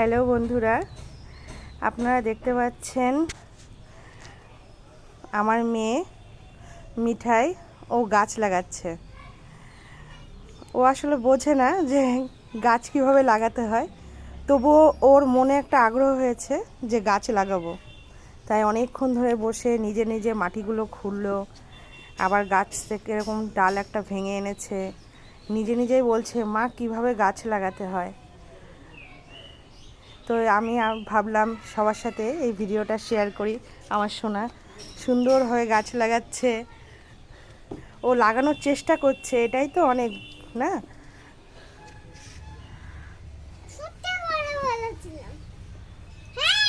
Hello বন্ধুরা, আপনারা দেখতে পাচ্ছেন আমার মেয়ে মিঠাই ও গাছ লাগাচ্ছে। ও আসলে বোঝে না যে গাছ কীভাবে লাগাতে হয়, তবুও ওর মনে একটা আগ্রহ হয়েছে যে গাছ লাগাবো। তাই অনেকক্ষণ ধরে বসে নিজে নিজে মাটিগুলো খুললো, আবার গাছ থেকে এরকম ডাল একটা ভেঙে এনেছে। নিজে নিজেই বলছে, মা, কীভাবে গাছ লাগাতে হয়? তো আমি ভাবলাম সবার সাথে এই ভিডিওটা শেয়ার করি আমার সোনা। সুন্দর হয়ে গাছ লাগাচ্ছে। ও লাগানোর চেষ্টা করছে এটাই তো অনেক না? হ্যাঁ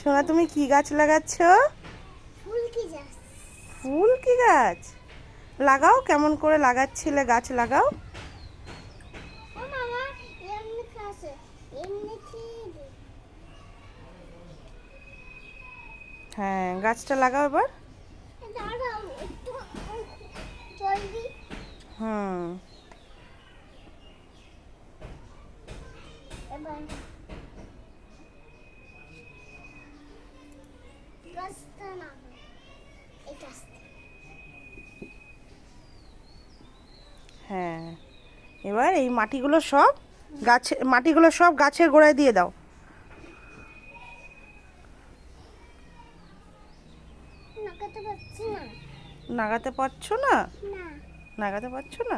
সোনা তুমি কি গাছ লাগাচ্ছ? ফুল কি গাছ? লাগাও কেমন করে লাগাচ্ছিলে গাছ লাগাও। হ্যাঁ গাছটা লাগাও এবার। হুম। হ্যাঁ এবার এই মাটিগুলো সব গাছে, মাটিগুলো সব গাছের গোড়ায় দিয়ে দাও। নাকাতে পারছি না? নাগাতে পারছ না? না। নাগাতে পারছ না।